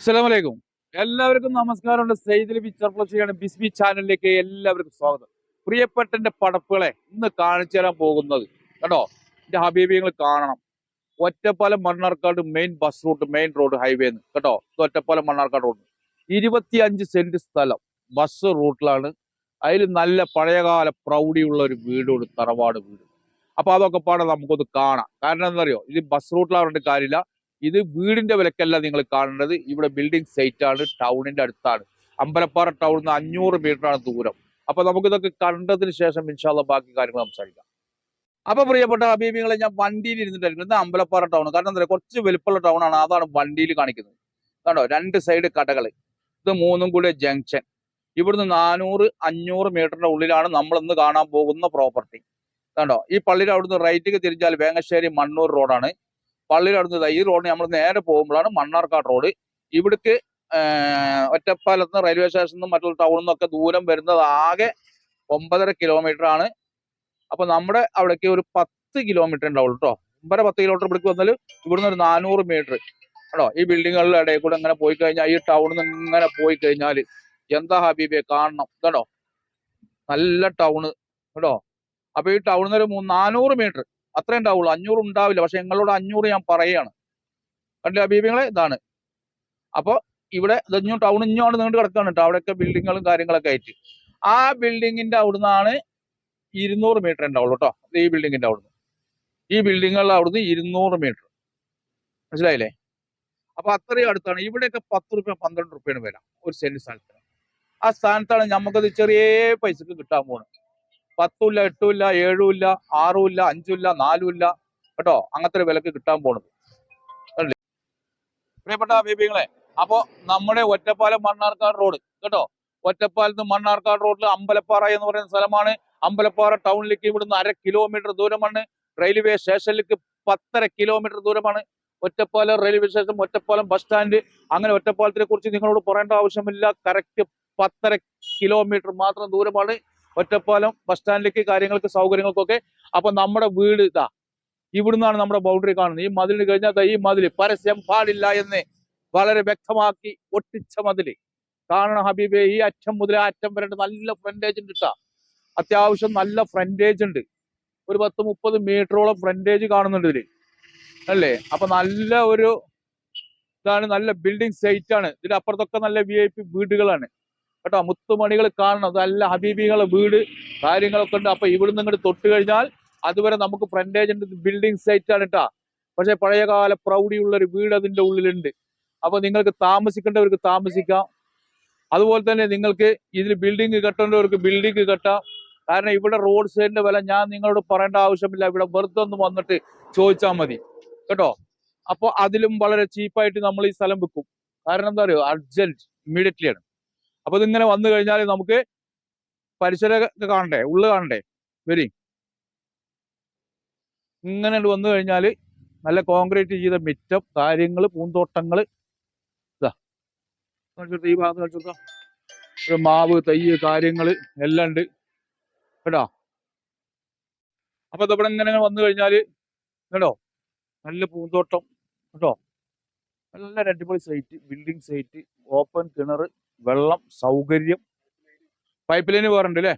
അസ്സലാമലൈക്കും. എല്ലാവർക്കും നമസ്കാരമുണ്ട്. സെയ്ദിൽ പിക്ചർ പ്ലസിയാണ് ബിസ്ബി ചാനലിലേക്ക് എല്ലാവർക്കും സ്വാഗതം. പ്രിയപ്പെട്ട എന്റെ പടപ്പുകളെ ഇന്ന് കാണിച്ചു തരാൻ പോകുന്നത്. കേട്ടോ എന്റെ ഹബീബിയങ്ങൾ കാണണം. Ottapalam Mannarkkad main bus route main road ഹൈവേന്ന് കേട്ടോ ഒറ്റപ്പാലം മണ്ണാർക്കാട് റോഡ് ഇരുപത്തി അഞ്ച് സെന്റ് സ്ഥലം ബസ് റൂട്ടിലാണ് അതിൽ നല്ല പഴയകാല പ്രൗഢിയുള്ള ഒരു വീടുണ്ട് തറവാട് വീട്. അപ്പൊ അതൊക്കെ പാടെ നമുക്കൊന്ന് കാണാം. കാരണം എന്താ അറിയോ ഇത് ബസ് റൂട്ടിലാവേണ്ട കാര്യമില്ല. ഇത് വീടിന്റെ വിലക്കല്ല നിങ്ങൾ കാണേണ്ടത് ഇവിടെ ബിൽഡിംഗ് സൈറ്റ് ആണ് ടൗണിന്റെ അടുത്താണ്. അമ്പലപ്പാറ ടൗണിൽ നിന്ന് അഞ്ഞൂറ് ആണ് ദൂരം. അപ്പൊ നമുക്ക് ഇതൊക്കെ കണ്ടതിന് ശേഷം ഇൻഷാല്ല ബാക്കി കാര്യങ്ങൾ സംസാരിക്കാം. അപ്പൊ പ്രിയപ്പെട്ട അഭിമുഖങ്ങളെ ഞാൻ വണ്ടിയിൽ ഇരുന്നിട്ടായിരിക്കും. ഇത് അമ്പലപ്പാറ ടൗൺ കാരണം എന്താ കുറച്ച് വലുപ്പമുള്ള ടൗൺ ആണ്. അതാണ് വണ്ടിയിൽ കാണിക്കുന്നത്. കണ്ടോ? രണ്ട് സൈഡ് കടകൾ. ഇത് മൂന്നും കൂടെ ജംഗ്ഷൻ ഇവിടുന്ന് നാനൂറ് അഞ്ഞൂറ് മീറ്ററിന്റെ ഉള്ളിലാണ് നമ്മൾ ഇന്ന് കാണാൻ പോകുന്ന പ്രോപ്പർട്ടി കണ്ടോ? ഈ പള്ളിയുടെ അവിടുന്ന് റൈറ്റിക്ക് തിരിച്ചാൽ വേങ്ങശ്ശേരി മണ്ണൂർ റോഡാണ് പള്ളിയുടെ അടുത്ത് ഈ റോഡ് നമ്മൾ നേരെ പോകുമ്പോഴാണ് മണ്ണാർക്കാട് റോഡ്. ഇവിടേക്ക് ഒറ്റപ്പാലത്ത് നിന്ന് റെയിൽവേ സ്റ്റേഷനിൽ നിന്നും മറ്റുള്ള ടൗണിൽ നിന്നൊക്കെ ദൂരം വരുന്നത് ആകെ ഒമ്പതര കിലോമീറ്റർ ആണ്. അപ്പൊ നമ്മുടെ അവിടേക്ക് ഒരു പത്ത് കിലോമീറ്റർ ഉണ്ടാവുള്ളൂ കേട്ടോ ഒമ്പര പത്ത് കിലോമീറ്റർ ഇവിടേക്ക് വന്നാൽ ഇവിടുന്ന് ഒരു നാനൂറ് മീറ്റർ കേട്ടോ ഈ ബിൽഡിങ്ങുകളുടെ ഇടയിൽ കൂടെ ഇങ്ങനെ പോയി കഴിഞ്ഞാൽ ഈ ടൗണിൽ നിന്ന് ഇങ്ങനെ പോയി കഴിഞ്ഞാൽ എന്താ ഹബീബെ കാണണം. കേട്ടോ നല്ല ടൗണ് കേട്ടോ അപ്പൊ ഈ ടൗണിൽ നിന്ന് ഒരു നാനൂറ് മീറ്റർ അത്രേ ഉണ്ടാവുള്ളൂ. അഞ്ഞൂറ് ഉണ്ടാവില്ല. പക്ഷെ നിങ്ങളോട് അഞ്ഞൂറ് ഞാൻ പറയുകയാണ് കണ്ടില്ല ബീബിങ്ങളെ ഇതാണ്. അപ്പോൾ ഇവിടെ ഇതഞ്ഞു ടൗൺ ഇഞ്ഞുമാണ് നീണ്ട് കിടക്കാണ് കേട്ടോ അവിടെയൊക്കെ ബിൽഡിങ്ങുകളും കാര്യങ്ങളൊക്കെ ആയിട്ട്. ആ ബിൽഡിങ്ങിന്റെ അവിടുന്നാണ് ഇരുന്നൂറ് മീറ്റർ ഉണ്ടാവുള്ളൂ കേട്ടോ ഈ ബിൽഡിങ്ങിന്റെ അവിടുന്ന്. ഈ ബിൽഡിങ്ങുകളുടെ അവിടുന്ന് ഇരുന്നൂറ് മീറ്റർ മനസ്സിലായില്ലേ? അപ്പൊ അത്രയും അടുത്താണ്. ഇവിടെയൊക്കെ പത്ത് റുപ്യ പന്ത്രണ്ട് റുപ്യാണ് വില. ഒരു സെന്റ് സ്ഥലത്തിന്. ആ സ്ഥാനത്താണ് നമുക്കത് ചെറിയ പൈസക്ക് കിട്ടാൻ പോകുന്നത് പത്തുമില്ല എട്ടുമില്ല ഏഴുമില്ല ആറുമില്ല അഞ്ചുമില്ല നാലുമില്ല. കേട്ടോ? അങ്ങനത്തെ ഒരു വിലക്ക് കിട്ടാൻ പോണത്. പ്രിയപ്പെട്ട ബീബിങ്ങളെ അപ്പോ നമ്മുടെ ഒറ്റപ്പാലം മണ്ണാർക്കാട് റോഡ് കേട്ടോ? ഒറ്റപ്പാലത്ത് മണ്ണാർക്കാട് റോഡിൽ അമ്പലപ്പാറ എന്ന് പറയുന്ന സ്ഥലമാണ്. അമ്പലപ്പാറ ടൗണിലേക്ക് ഇവിടുന്ന് അര കിലോമീറ്റർ ദൂരമാണ്. റെയിൽവേ സ്റ്റേഷനിലേക്ക് പത്തര കിലോമീറ്റർ ദൂരമാണ്. Ottapalam railway station Ottapalam bus stand അങ്ങനെ ഒറ്റപ്പാലത്തിനെ കുറിച്ച് നിങ്ങളോട് പറയേണ്ട ആവശ്യമില്ല. കറക്റ്റ് പത്തര കിലോമീറ്റർ മാത്രം ദൂരമാണ്. ഒറ്റപ്പാലം ബസ് സ്റ്റാൻഡിലേക്ക് കാര്യങ്ങൾക്ക് സൗകര്യങ്ങൾക്കൊക്കെ. അപ്പൊ നമ്മുടെ വീട് ഇതാ. ഇവിടുന്നാണ് നമ്മുടെ ബൗണ്ടറി കാണുന്നത്. ഈ മതിലിന് കഴിഞ്ഞാൽ ഈ മതിൽ. പരസ്യം പാടില്ല എന്ന് വളരെ വ്യക്തമാക്കി ഒട്ടിച്ച മതിൽ. കാണണം ഹബീബെ ഈ അറ്റം മുതൽ ആ അറ്റം വരെ നല്ല ഫ്രണ്ടേജ് ഉണ്ട് കേട്ടാ അത്യാവശ്യം നല്ല ഫ്രണ്ടേജ് ഉണ്ട്. ഒരു പത്ത് മുപ്പത് മീറ്ററോളം ഫ്രണ്ടേജ് കാണുന്നുണ്ട് ഇതിൽ. അല്ലേ? അപ്പൊ നല്ല ഒരു ഇതാണ് നല്ല ബിൽഡിംഗ് സൈറ്റ് ആണ്. ഇതിന്റെ അപ്പുറത്തൊക്കെ നല്ല വി ഐ പി വീടുകളാണ്. കേട്ടോ മുത്തുമണികൾ കാണണം. നല്ല ഹബീബികളെ വീട് കാര്യങ്ങളൊക്കെ ഉണ്ട്. അപ്പൊ ഇവിടുന്ന് ഇങ്ങോട്ട് തൊട്ട് കഴിഞ്ഞാൽ അതുവരെ നമുക്ക് ഫ്രണ്ടേജ് ഉണ്ട്. ബിൽഡിംഗ് സൈറ്റ് ആണ് കേട്ടാ പക്ഷെ പഴയകാല പ്രൗഢിയുള്ള ഒരു വീട് അതിന്റെ ഉള്ളിലുണ്ട്. അപ്പൊ നിങ്ങൾക്ക് താമസിക്കേണ്ടവർക്ക് താമസിക്കാം. അതുപോലെ തന്നെ നിങ്ങൾക്ക് ഇതിൽ ബിൽഡിംഗ് കെട്ടേണ്ടവർക്ക് ബിൽഡിംഗ് കെട്ടാം. കാരണം ഇവിടെ റോഡ് സൈഡിന്റെ വില ഞാൻ നിങ്ങളോട് പറയേണ്ട ആവശ്യമില്ല. ഇവിടെ വെറുതെ ഒന്ന് വന്നിട്ട് ചോദിച്ചാൽ മതി. കേട്ടോ? അപ്പൊ അതിലും വളരെ ചീപ്പായിട്ട് നമ്മൾ ഈ സ്ഥലം വിൽക്കും. കാരണം എന്താ പറയുക? അർജന്റ് ഇമ്മീഡിയറ്റ്ലി ആണ്. അപ്പൊ ഇതിങ്ങനെ വന്നു കഴിഞ്ഞാൽ നമുക്ക് പരിസരമൊക്കെ കാണണ്ടേ? ഉള്ളു കാണണ്ടേ? വരി. ഇങ്ങനെ വന്നു കഴിഞ്ഞാൽ നല്ല കോൺക്രീറ്റ് ചെയ്ത മിറ്റം കാര്യങ്ങൾ പൂന്തോട്ടങ്ങൾ ഈ ഭാഗത്ത് കാണിച്ചു ഒരു മാവ് തയ്യ് കാര്യങ്ങൾ എല്ലാം ഉണ്ട്. കേട്ടോ? അപ്പൊ ഇതവിടെ ഇങ്ങനെ വന്നു കഴിഞ്ഞാൽ കേട്ടോ നല്ല പൂന്തോട്ടം. കേട്ടോ? നല്ല അടിപൊളി സൈറ്റ് ബിൽഡിംഗ് സൈറ്റ് ഓപ്പൺ കിണർ വെള്ളം സൗകര്യം. പൈപ്പ് ലൈന് വേറുണ്ട് അല്ലേ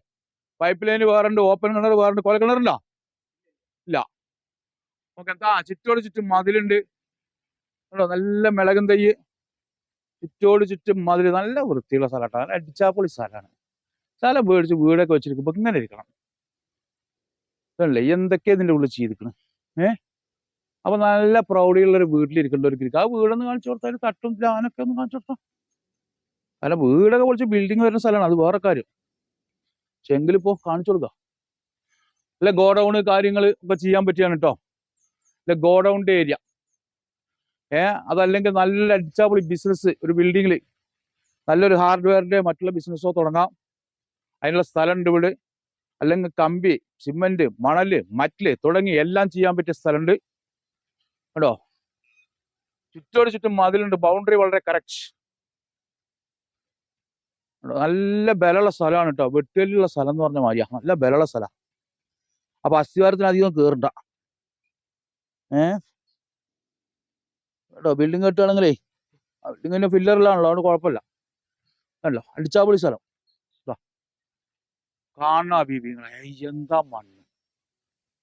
പൈപ്പ് ലൈന് വേറുണ്ട് ഓപ്പൺ കിണർ വേറുണ്ട് കൊല കിണറുണ്ടോ? ഇല്ല. ഓക്കെ എന്താ ചുറ്റോട് ചുറ്റും മതിലുണ്ട്. കേട്ടോ നല്ല മിളകും തൈ ചുറ്റോട് ചുറ്റും മതിൽ. നല്ല വൃത്തിയുള്ള സ്ഥലമാണ് നല്ല അടിച്ചാപ്പൊളി സ്ഥലമാണ്. സ്ഥലം മേടിച്ച് വീടൊക്കെ വെച്ചിരിക്കുമ്പോൾ ഇങ്ങനെ ഇരിക്കണം. ഇതല്ലേ? എന്തൊക്കെയാ ഇതിന്റെ ഉള്ളിൽ ചെയ്തിരിക്കണം? ഏ? അപ്പൊ നല്ല പ്രൗഢിയുള്ള ഒരു വീട്ടിലിരിക്കേണ്ട ഒരു ആ വീടൊന്ന് കാണിച്ചു കൊടുത്താൽ തട്ടും ലാനൊക്കെ ഒന്ന് കാണിച്ചു കൊടുത്താൽ അല്ല വീടൊക്കെ പൊളിച്ച് ബിൽഡിംഗ് വരുന്ന സ്ഥലമാണ്. അത് വേറെ കാര്യം. പക്ഷെ എങ്കിലിപ്പോ കാണിച്ചു കൊടുക്കാം. അല്ല ഗോഡൌണ് കാര്യങ്ങൾ ഒക്കെ ചെയ്യാൻ പറ്റിയാണ് കേട്ടോ അല്ല ഗോഡൌണിന്റെ ഏരിയ ഏ അതല്ലെങ്കിൽ നല്ല അടിച്ചാപൊളി ബിസിനസ് ഒരു ബിൽഡിങ്ങിൽ നല്ലൊരു ഹാർഡ്വെയറിന്റെ മറ്റുള്ള ബിസിനസ്സോ തുടങ്ങാം. അതിനുള്ള സ്ഥലമുണ്ട് ഇവിടെ. അല്ലെങ്കിൽ കമ്പി സിമെന്റ് മണൽ മറ്റിൽ തുടങ്ങി എല്ലാം ചെയ്യാൻ പറ്റിയ സ്ഥലമുണ്ട് കേട്ടോ ചുറ്റോട് ചുറ്റും മതിലുണ്ട്. ബൗണ്ടറി വളരെ കറക്റ്റ് നല്ല ബലമുള്ള സ്ഥലമാണ് കേട്ടോ വെട്ടുകല്ലുള്ള സ്ഥലം എന്ന് പറഞ്ഞ മാതിരി നല്ല ബലമുള്ള സ്ഥലം. അപ്പൊ അസ്ഥിവാരത്തിന് അധികം കേറണ്ട. ഏ? കേട്ടോ ബിൽഡിംഗ് കെട്ടുകയാണെങ്കിലേ ഇങ്ങനെ ഫില്ലറിലാണല്ലോ അതുകൊണ്ട് കുഴപ്പമില്ല. അല്ലോ അടിച്ചാപ്പൊളി സ്ഥലം. ദാ. കാണാ അബീബിങ്ങളെ എന്താ മണ്ണ്?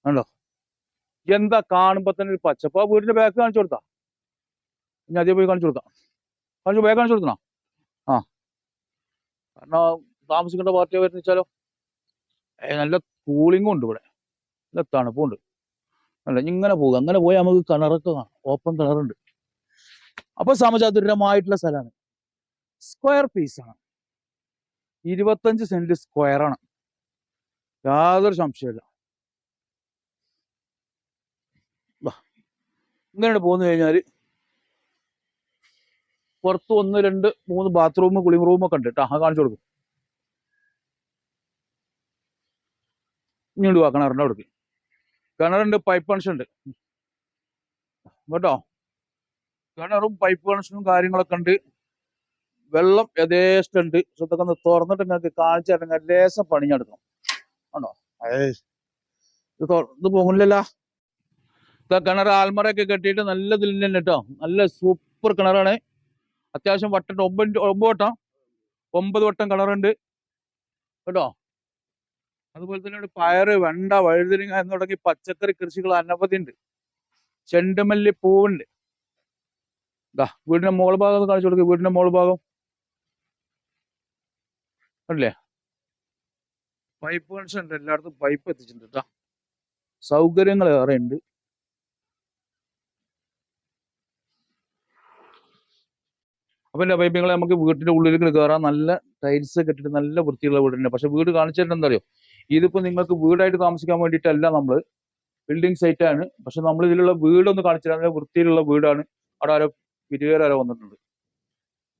ആണല്ലോ എന്താ കാണുമ്പോ തന്നെ ഒരു പച്ചപ്പ വീടിന്റെ ബാക്ക് കാണിച്ചു കൊടുത്താ. ഇനി അതേ പോയി കാണിച്ചു കൊടുക്കാം കാണിച്ചു ബാക്ക് കാണിച്ചു കൊടുക്കണോ കാരണം താമസിക്കേണ്ട പാർട്ടി വരുന്ന വെച്ചാലോ? നല്ല കൂളിങ്ങും ഉണ്ട് ഇവിടെ. നല്ല തണുപ്പുണ്ട് അല്ല ഇങ്ങനെ പോകുക അങ്ങനെ പോയാൽ നമുക്ക് കിണറൊക്കെ കാണാം. ഓപ്പൺ കിണറുണ്ട് അപ്പൊ സമചാതുരമായിട്ടുള്ള സ്ഥലമാണ്. സ്ക്വയർ പീസാണ് ഇരുപത്തഞ്ച് സെന്റ് സ്ക്വയർ ആണ്. യാതൊരു സംശയമില്ല. ഇങ്ങനെ പോന്നു കഴിഞ്ഞാൽ പുറത്ത് ഒന്ന് രണ്ട് മൂന്ന് ബാത്റൂം കുളിംഗ് റൂം ഒക്കെ ഉണ്ട് കേട്ടോ കാണിച്ചു കൊടുക്കും. ഇങ്ങോട്ട് വാ കിണറിന്റെ അവിടേക്ക്. കിണറുണ്ട് പൈപ്പ് കണക്ഷൻ ഉണ്ട്. കേട്ടോ? കിണറും പൈപ്പ് കണക്ഷനും കാര്യങ്ങളൊക്കെ ഉണ്ട്. വെള്ളം യഥേഷ്ടം ഉണ്ട്. ഇതൊക്കെ ഒന്ന് തുറന്നിട്ട് നിങ്ങൾക്ക് കാണിച്ചു തരണം ലേശം പണിഞ്ഞെടുക്കണം ആണോ ഇത് ഇത് പോകില്ലല്ലോ ഇതാ കിണർ ആൽമറയൊക്കെ കെട്ടിയിട്ട് നല്ല ഇതിൽ തന്നെ കേട്ടോ നല്ല സൂപ്പർ കിണറാണ്. അത്യാവശ്യം വട്ടം ഒമ്പത് ഒമ്പത് വട്ടം. ഒമ്പത് വട്ടം കളറുണ്ട് കേട്ടോ? അതുപോലെ തന്നെ പയറ് വെണ്ട വഴുതിരിങ്ങ എന്ന് തുടങ്ങി പച്ചക്കറി കൃഷികൾ അനവധി ഉണ്ട്. ചെണ്ടുമല്ലി പൂവുണ്ട്. ഇതാ വീടിന്റെ മോൾ ഭാഗം കാണിച്ചു കൊടുക്കുക വീടിന്റെ മോൾ ഭാഗം. അല്ലേ പൈപ്പ് കണക്ഷൻ ഉണ്ട്. എല്ലായിടത്തും പൈപ്പ് എത്തിച്ചിട്ടുണ്ട് കേട്ടോ സൗകര്യങ്ങൾ ഏറെ ഉണ്ട്. അപ്പൊ എന്റെ പൈപ്പിങ്ങളെ നമുക്ക് വീട്ടിന്റെ ഉള്ളിലേക്ക് കയറാൻ നല്ല ടൈൽസ് കെട്ടിട്ട് നല്ല വൃത്തിയുള്ള വീട് തന്നെ പക്ഷെ വീട് കാണിച്ചിട്ട് എന്താ അറിയോ ഇതിപ്പോ നിങ്ങൾക്ക് വീടായിട്ട് താമസിക്കാൻ വേണ്ടിയിട്ടല്ല നമ്മൾ ബിൽഡിംഗ് സൈറ്റ് ആണ്. പക്ഷെ നമ്മൾ ഇതിലുള്ള വീടൊന്ന് കാണിച്ചിട്ട് നല്ല വൃത്തിയിലുള്ള വീടാണ്. അവിടെ ആരോ വിരുവേരാരോ വന്നിട്ടുണ്ട്.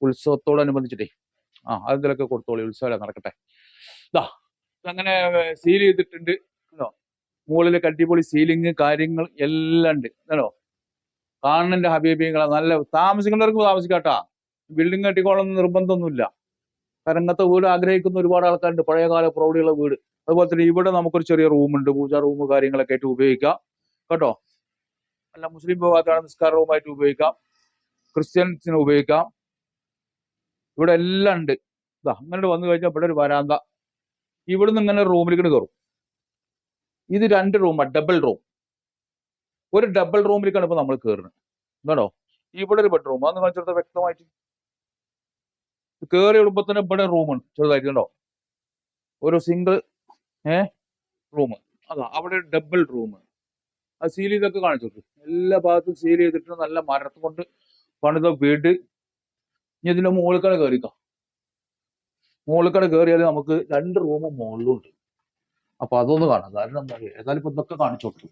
ഉത്സവത്തോടനുബന്ധിച്ചിട്ടേ. ആ അതിലൊക്കെ കൊടുത്തോളി. ഉത്സവം നടക്കട്ടെ. ഇതാ അങ്ങനെ സീൽ ചെയ്തിട്ടുണ്ട്. കേട്ടോ മുകളിൽ അടിപൊളി സീലിങ് കാര്യങ്ങൾ എല്ലാം ഉണ്ട്. കേട്ടോ കാണുന്നുണ്ട് ഹബീബിങ്ങളെ നല്ല താമസിക്കുന്നവർക്ക് താമസിക്കാട്ടാ ബിൽഡിംഗ് കെട്ടിക്കോളണം നിർബന്ധമൊന്നുമില്ല. കരങ്ങത്തെ വീട് ആഗ്രഹിക്കുന്ന ഒരുപാട് ആൾക്കാരുണ്ട്. പഴയകാല പ്രൗഢിയുള്ള വീട്. അതുപോലെ തന്നെ ഇവിടെ നമുക്കൊരു ചെറിയ റൂമുണ്ട് പൂജാ റൂം കാര്യങ്ങളൊക്കെ ആയിട്ട് ഉപയോഗിക്കാം. കേട്ടോ? അല്ല മുസ്ലിം വിഭാഗത്തിലാണ് നിസ്കാര റൂമായിട്ട് ഉപയോഗിക്കാം. ക്രിസ്ത്യൻസിന് ഉപയോഗിക്കാം. ഇവിടെ എല്ലാം ഉണ്ട്. ഇതാ അങ്ങനെ വന്നു കഴിഞ്ഞാൽ ഇവിടെ ഒരു വരാന്ത. ഇവിടുന്ന് ഇങ്ങനെ റൂമിലേക്ക് കയറും ഇത് രണ്ട് റൂമാണ് ഡബിൾ റൂം ഒരു ഡബിൾ റൂമിലേക്കാണ് ഇപ്പൊ നമ്മൾ കയറുന്നത് എന്താണോ ഇവിടെ ഒരു ബെഡ്റൂം അന്ന് കാണിച്ചെടുത്ത വ്യക്തമായിട്ട് കയറി ഇടുമ്പോ തന്നെ ഇവിടെ റൂമുണ്ട് ചെറുതായിട്ട് കണ്ടോ ഒരു സിംഗിൾ ഏ? റൂം അതാ അവിടെ ഡബിൾ റൂം ആ സീൽ ചെയ്തൊക്കെ കാണിച്ചു എല്ലാ ഭാഗത്തും സീൽ ചെയ്തിട്ട് നല്ല മരത്ത് കൊണ്ട് പണിത വീട്. ഇനി ഇതിന്റെ മുകളിൽക്കട കയറിക്കാം മുകളിൽക്കട കയറിയാൽ നമുക്ക് രണ്ട് റൂം മുകളിലും ഉണ്ട് അപ്പൊ അതൊന്ന് കാണാം. കാരണം എന്താ പറയുക ഏതായാലും ഇപ്പൊ ഇതൊക്കെ കാണിച്ചു കൊടുത്തു.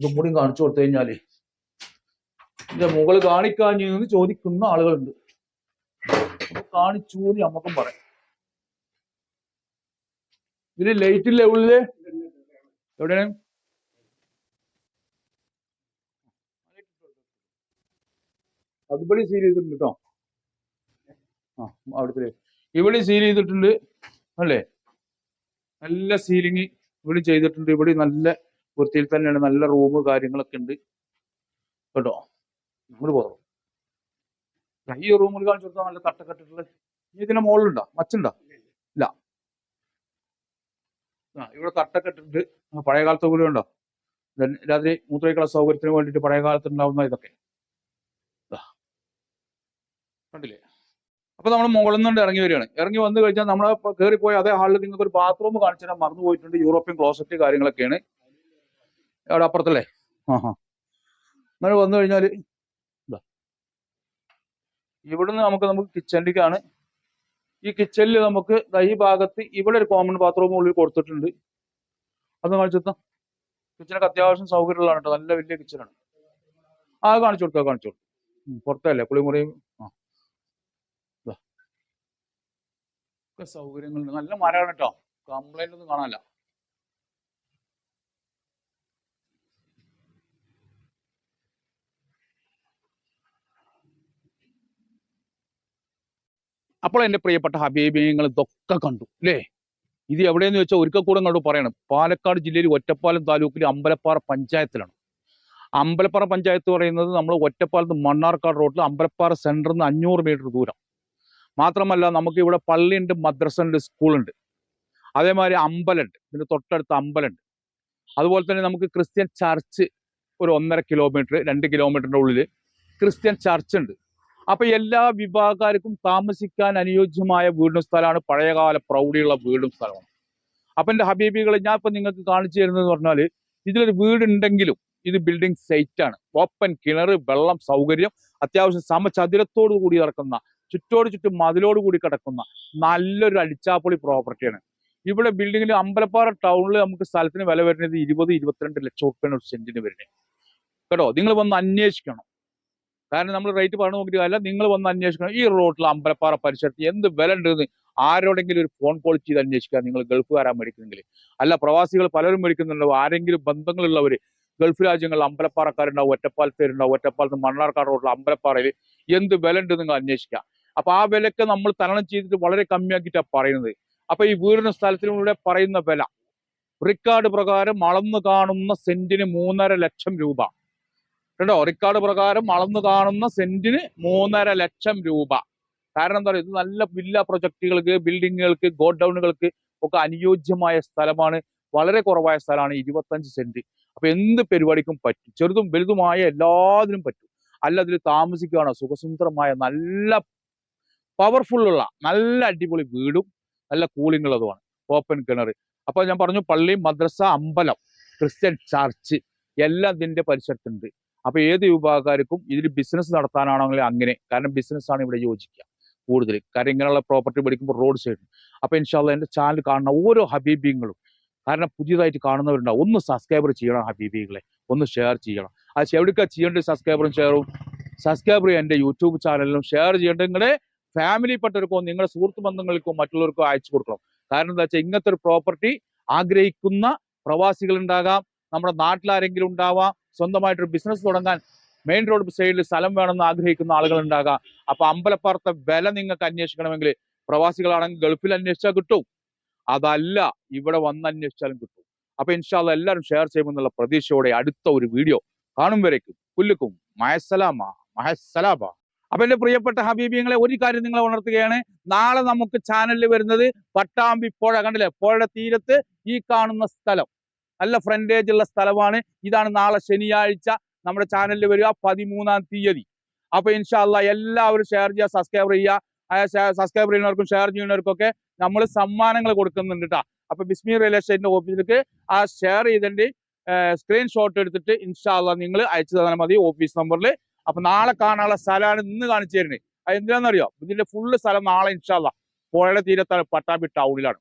ഇതും കൂടി കാണിച്ചു കൊടുത്തു കഴിഞ്ഞാൽ ഇതിന്റെ മുകൾ കാണിക്കാഞ്ഞു ചോദിക്കുന്ന ആളുകളുണ്ട്. കാണിച്ചു എന്ന് നമുക്കും പറയാം. ഇതിന് ലൈറ്റ് ഇല്ലേ ഉള്ളിൽ? എവിടെയാണ്? അതുപടി സീൽ ചെയ്തിട്ടുണ്ട് കേട്ടോ ആ അവിടുത്തെ. ഇവിടെ സീൽ ചെയ്തിട്ടുണ്ട് അല്ലേ? നല്ല സീലിംഗ് ഇവിടെ ചെയ്തിട്ടുണ്ട്. ഇവിടെ നല്ല വൃത്തിയിൽ തന്നെയാണ്. നല്ല റൂം കാര്യങ്ങളൊക്കെ ഉണ്ട്. കേട്ടോ? നമ്മൾ പോകും ഈ റൂമിൽ കാണിച്ചു കൊടുത്താൽ നല്ല തട്ടക്കെട്ടിട്ടുള്ള ഇതിന്റെ മുകളിലുണ്ടോ മച്ചുണ്ടോ? ഇല്ല. ആ ഇവിടെ തട്ടക്കെട്ടുണ്ട് ആ, പഴയ കാലത്തെ കൂടെ ഉണ്ടോ രാത്രി മൂത്രയ്ക്കുള്ള സൗകര്യത്തിന് വേണ്ടിട്ട് പഴയ കാലത്ത് ഉണ്ടാവുന്ന ഇതൊക്കെ. കണ്ടില്ലേ? അപ്പൊ നമ്മൾ മുകളിൽ നിന്ന് ഇറങ്ങി വരികയാണ്. ഇറങ്ങി വന്നു കഴിഞ്ഞാൽ നമ്മൾ കയറിപ്പോയി അതേ ഹാളിൽ നിങ്ങൾക്ക് ഒരു ബാത്റൂം കാണിച്ചു തരാൻ മറന്നു പോയിട്ടുണ്ട്. യൂറോപ്യൻ ക്ലോസറ്റ് കാര്യങ്ങളൊക്കെയാണ്. അവിടെ അപ്പുറത്തല്ലേ? ആ ഹാ അങ്ങനെ വന്നു കഴിഞ്ഞാൽ ഇവിടുന്ന് നമുക്ക് നമുക്ക് കിച്ചണിലേക്കാണ് ഈ കിച്ചണിൽ നമുക്ക് ഈ ഭാഗത്ത് ഇവിടെ ഒരു കോമൺ ബാത്റൂം ഉള്ളിൽ കൊടുത്തിട്ടുണ്ട്. അത് കാണിച്ചു കൊടുത്താ കിച്ചണൊക്കെ അത്യാവശ്യം സൗകര്യമുള്ളതാണ് കേട്ടോ. നല്ല വലിയ കിച്ചണാണ് ആ കാണിച്ചു കൊടുക്കുക കാണിച്ചു കൊടുക്കും. പുറത്തല്ലേ? കുളിമുറിയും ആ. സൗകര്യങ്ങളുണ്ട്. നല്ല മരമാണ് കേട്ടോ. കംപ്ലൈന്റ് ഒന്നും കാണാനില്ല. അപ്പോൾ എന്റെ പ്രിയപ്പെട്ട ഹബീബിങ്ങൾ ഇതൊക്കെ കണ്ടു അല്ലേ? ഇത് എവിടെയെന്ന് വെച്ചാൽ ഒരിക്കൽ കൂടെ ഇങ്ങോട്ട് പറയണം. പാലക്കാട് ജില്ലയിൽ ഒറ്റപ്പാലം താലൂക്കിൽ അമ്പലപ്പാറ പഞ്ചായത്തിലാണ്. അമ്പലപ്പാറ പഞ്ചായത്ത് പറയുന്നത് നമ്മൾ ഒറ്റപ്പാലത്ത് മണ്ണാർക്കാട് റോഡിൽ അമ്പലപ്പാറ സെന്ററിൽ നിന്ന് അഞ്ഞൂറ് മീറ്റർ ദൂരം. മാത്രമല്ല നമുക്ക് ഇവിടെ പള്ളിയുണ്ട് മദ്രസ ഉണ്ട് സ്കൂളുണ്ട് അതേമാതിരി അമ്പലമുണ്ട് ഇതിന്റെ തൊട്ടടുത്ത് അമ്പലമുണ്ട്. അതുപോലെ തന്നെ നമുക്ക് ക്രിസ്ത്യൻ ചർച്ച് ഒരു ഒന്നര കിലോമീറ്റർ രണ്ട് കിലോമീറ്ററിന്റെ ഉള്ളിൽ ക്രിസ്ത്യൻ ചർച്ച് ഉണ്ട്. അപ്പൊ എല്ലാ വിഭാഗക്കാർക്കും താമസിക്കാൻ അനുയോജ്യമായ വീടും സ്ഥലമാണ് പഴയകാല പ്രൗഢിയുള്ള വീടും സ്ഥലമാണ് അപ്പൊ എന്റെ ഹബീബികൾ ഞാൻ ഇപ്പൊ നിങ്ങൾക്ക് കാണിച്ചു തരുന്നത് പറഞ്ഞാൽ ഇതിലൊരു വീടുണ്ടെങ്കിലും ഇത് ബിൽഡിംഗ് സൈറ്റ് ആണ്. ഓപ്പൺ കിണർ വെള്ളം സൗകര്യം അത്യാവശ്യം സമചതുരത്തോടു കൂടി നടക്കുന്ന ചുറ്റോട് ചുറ്റും മതിലോട് കൂടി കിടക്കുന്ന നല്ലൊരു അടിച്ചാപ്പൊളി പ്രോപ്പർട്ടിയാണ് ഇവിടെ ബിൽഡിങ്ങിൽ അമ്പലപ്പാറ ടൗണിൽ നമുക്ക് സ്ഥലത്തിന് വില വരുന്നത് ഇരുപത് ഇരുപത്തിരണ്ട് ലക്ഷം ഉറുപ്പ്യാണ് ഒരു സെന്റിന് വരുന്നത്. കേട്ടോ? നിങ്ങൾ വന്ന് അന്വേഷിക്കണം. കാരണം നമ്മൾ റേറ്റ് പറഞ്ഞു നോക്കിയിട്ട് കാര്യമില്ല. നിങ്ങൾ വന്ന് അന്വേഷിക്കണം. ഈ റോട്ടിൽ അമ്പലപ്പാറ പരിസരത്ത് എന്ത് വില ഉണ്ടെന്ന് ആരോടെങ്കിലും ഒരു ഫോൺ കോൾ ചെയ്ത് അന്വേഷിക്കുക. നിങ്ങൾ ഗൾഫുകാരാ മേടിക്കുന്നെങ്കിൽ. അല്ല പ്രവാസികൾ പലരും മേടിക്കുന്നുണ്ടാവും ആരെങ്കിലും ബന്ധങ്ങളുള്ളവർ ഗൾഫ് രാജ്യങ്ങളിൽ അമ്പലപ്പാറക്കാരുണ്ടാവും ഒറ്റപ്പാലത്തേരുണ്ടാവും ഒറ്റപ്പാലത്ത് മണ്ണാർക്കാട് റോഡിൽ അമ്പലപ്പാറയിൽ എന്ത് വില ഉണ്ട് നിങ്ങൾ അന്വേഷിക്കുക. അപ്പൊ ആ വിലക്ക് നമ്മൾ തരണം ചെയ്തിട്ട് വളരെ കമ്മിയാക്കിയിട്ടാണ് പറയുന്നത്. അപ്പൊ ഈ വീടിന് സ്ഥലത്തിലൂടെ പറയുന്ന വില റിക്കാർഡ് പ്രകാരം അളന്നു കാണുന്ന സെന്റിന് മൂന്നര ലക്ഷം രൂപ. കേട്ടോ റിക്കാർഡ് പ്രകാരം അളന്നു കാണുന്ന സെന്റിന് മൂന്നര ലക്ഷം രൂപ. കാരണം എന്താ പറയുക? ഇത് നല്ല വില്ല പ്രൊജക്ടുകൾക്ക് ബിൽഡിങ്ങുകൾക്ക് ഗോഡൌണുകൾക്ക് ഒക്കെ അനുയോജ്യമായ സ്ഥലമാണ്. വളരെ കുറവായ സ്ഥലമാണ് ഇരുപത്തഞ്ച് സെന്റ് അപ്പൊ എന്ത് പരിപാടിക്കും പറ്റും? ചെറുതും വലുതുമായ എല്ലാത്തിനും പറ്റും. അല്ല അതിൽ താമസിക്കുകയാണോ സുഖസുന്ദരമായ നല്ല പവർഫുൾ ഉള്ള നല്ല അടിപൊളി വീടും നല്ല കൂളിംഗ് ഉള്ളതുമാണ്. ഓപ്പൺ കിണർ. അപ്പൊ ഞാൻ പറഞ്ഞു പള്ളി മദ്രസ അമ്പലം ക്രിസ്ത്യൻ ചർച്ച് എല്ലാം ഇതിന്റെ പരിസരത്തുണ്ട്. അപ്പൊ ഏത് വിഭാഗക്കാർക്കും ഇതിൽ ബിസിനസ് നടത്താനാണെങ്കിൽ അങ്ങനെ. കാരണം ബിസിനസ് ആണ് ഇവിടെ യോജിക്കുക കൂടുതൽ കാരണം ഇങ്ങനെയുള്ള പ്രോപ്പർട്ടി മേടിക്കുമ്പോൾ റോഡ് സൈഡ് അപ്പൊ ഇൻഷാല്ല എന്റെ ചാനൽ കാണുന്ന ഓരോ ഹബീബിങ്ങളും കാരണം പുതിയതായിട്ട് കാണുന്നവരുണ്ടാവും. ഒന്ന് സബ്സ്ക്രൈബർ ചെയ്യണം ഹബീബികളെ. ഒന്ന് ഷെയർ ചെയ്യണം. അത് എവിടേക്കാ ചെയ്യേണ്ടത് സബ്സ്ക്രൈബറും ഷെയറും സബ്സ്ക്രൈബർ എന്റെ യൂട്യൂബ് ചാനലിലും ഷെയർ ചെയ്യേണ്ടത് നിങ്ങളുടെ ഫാമിലിപ്പെട്ടവർക്കോ നിങ്ങളുടെ സുഹൃത്ത് ബന്ധങ്ങൾക്കോ മറ്റുള്ളവർക്കോ അയച്ചു കൊടുക്കണം. കാരണം എന്താ വെച്ചാൽ ഇങ്ങനത്തെ ഒരു പ്രോപ്പർട്ടി ആഗ്രഹിക്കുന്ന പ്രവാസികൾ ഉണ്ടാകാം നമ്മുടെ നാട്ടിലാരെങ്കിലും ഉണ്ടാവാം. സ്വന്തമായിട്ടൊരു ബിസിനസ് തുടങ്ങാൻ മെയിൻ റോഡ് സൈഡിൽ സ്ഥലം വേണമെന്ന് ആഗ്രഹിക്കുന്ന ആളുകൾ ഉണ്ടാകാം അപ്പൊ അമ്പലപ്പുറത്തെ വില നിങ്ങൾക്ക് അന്വേഷിക്കണമെങ്കിൽ പ്രവാസികളാണെങ്കിൽ ഗൾഫിൽ അന്വേഷിച്ചാൽ കിട്ടും. അതല്ല ഇവിടെ വന്ന് അന്വേഷിച്ചാലും കിട്ടും. അപ്പൊ ഇൻഷാല്ല എല്ലാവരും ഷെയർ ചെയ്യുമെന്നുള്ള പ്രതീക്ഷയോടെ അടുത്ത ഒരു വീഡിയോ കാണും വരയ്ക്കും. പുല്ലുക്കും. മഹസലാമ. മഹസലാമ. അപ്പൊ എന്റെ പ്രിയപ്പെട്ട ഹബീബിങ്ങളെ ഒരു കാര്യം നിങ്ങളെ ഉണർത്തുകയാണ്. നാളെ നമുക്ക് ചാനലിൽ വരുന്നത് പട്ടാമ്പി പുഴ. കണ്ടില്ലേ? പുഴയുടെ തീരത്ത് ഈ കാണുന്ന സ്ഥലം. നല്ല ഫ്രണ്ടേജ് ഉള്ള സ്ഥലമാണ്. ഇതാണ് നാളെ ശനിയാഴ്ച നമ്മുടെ ചാനലിൽ വരിക പതിമൂന്നാം തീയതി. അപ്പൊ ഇൻഷാല്ല എല്ലാവരും ഷെയർ ചെയ്യുക സബ്സ്ക്രൈബ് ചെയ്യുക. സബ്സ്ക്രൈബ് ചെയ്യുന്നവർക്കും ഷെയർ ചെയ്യുന്നവർക്കൊക്കെ നമ്മൾ സമ്മാനങ്ങൾ കൊടുക്കുന്നുണ്ട് കേട്ടോ അപ്പൊ ബിസ്മി റിയൽ എസ്റ്റേറ്റിന്റെ ഓഫീസിലേക്ക് ആ ഷെയർ ചെയ്തതിന്റെ സ്ക്രീൻഷോട്ട് എടുത്തിട്ട് ഇൻഷാല്ല നിങ്ങൾ അയച്ചു തന്നാൽ മതി ഓഫീസ് നമ്പറിൽ അപ്പൊ നാളെ കാണാനുള്ള സ്ഥലമാണ് ഇന്ന് കാണിച്ചു തരുന്നത്. അത് എന്തിനാണെന്നറിയോ ഇതിന്റെ ഫുള്ള് സ്ഥലം നാളെ ഇൻഷാല്ല പുഴയുടെ തീരത്താണ് പട്ടാമ്പി ടൗണിലാണ്